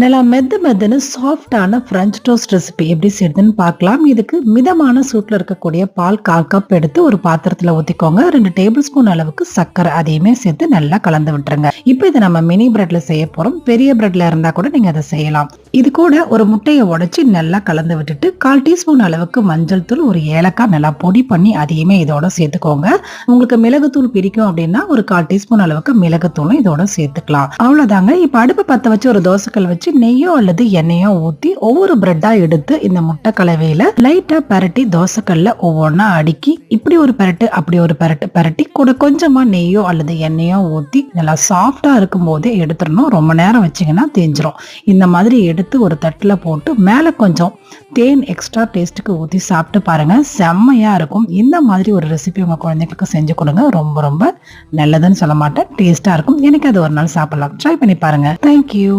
நல்லா மெத்த மெத்துன்னு சாஃப்டான ஃப்ரெஞ்ச் டோஸ்ட் ரெசிபி எப்படி செய்யுதுன்னு பார்க்கலாம். இதுக்கு மிதமான சூட்டில் இருக்கக்கூடிய பால் கால் கப் எடுத்து ஒரு பாத்திரத்தில் ஊற்றிக்கோங்க ரெண்டு டேபிள் ஸ்பூன் அளவுக்கு சர்க்கரை அதையுமே சேர்த்து நல்லா கலந்து விட்டுருங்க. இப்போ இதை நம்ம மினி பிரெட்ல செய்ய போகிறோம் பெரிய பிரெட்ல இருந்தால் கூட நீங்கள் அதை செய்யலாம். இது கூட ஒரு முட்டையை உடச்சி நல்லா கலந்து விட்டுட்டு கால் டீஸ்பூன் அளவுக்கு மஞ்சள் தூள் ஒரு ஏலக்காய் நல்லா பொடி பண்ணி அதையுமே இதோட சேர்த்துக்கோங்க. உங்களுக்கு மிளகுத்தூள் பிடிக்கும் அப்படின்னா ஒரு கால் டீஸ்பூன் அளவுக்கு மிளகுத்தூளும் இதோட சேர்த்துக்கலாம். அவ்வளோதாங்க இப்ப அடுப்பை பத்த வச்சு ஒரு தோசைக்கல் வச்சு நெய்யோ அல்லது எண்ணெயோ ஊத்தி ஒவ்வொரு பிரெட்டா எடுத்து இந்த முட்டை கலவையில லைட்டா பரட்டி தோசைக்கல்ல ஒவ்வொன்றா அடுக்கி இப்படி ஒரு பரட்டு அப்படி ஒரு பரட்டு பரட்டி கூட கொஞ்சமா நெய்யோ அல்லது எண்ணெயோ ஊத்தி நல்லா சாஃப்டா இருக்கும் போதே எடுத்துடணும். ரொம்ப நேரம் வச்சீங்கன்னா தேஞ்சிரும். இந்த மாதிரி எடுத்து ஒரு தட்டுல போட்டு மேல கொஞ்சம் தேன் எக்ஸ்ட்ரா டேஸ்ட்டுக்கு ஊற்றி சாப்பிட்டு பாருங்க. செம்மையா இருக்கும். இந்த மாதிரி ஒரு ரெசிபி உங்க குழந்தைங்களுக்கு செஞ்சு கொடுங்க. ரொம்ப ரொம்ப நல்லதுன்னு சொல்ல மாட்டேன். டேஸ்டா இருக்கும். எனக்கு அது ஒரு நாள் சாப்பிடலாம். ட்ரை பண்ணி பாருங்க. தேங்க்யூ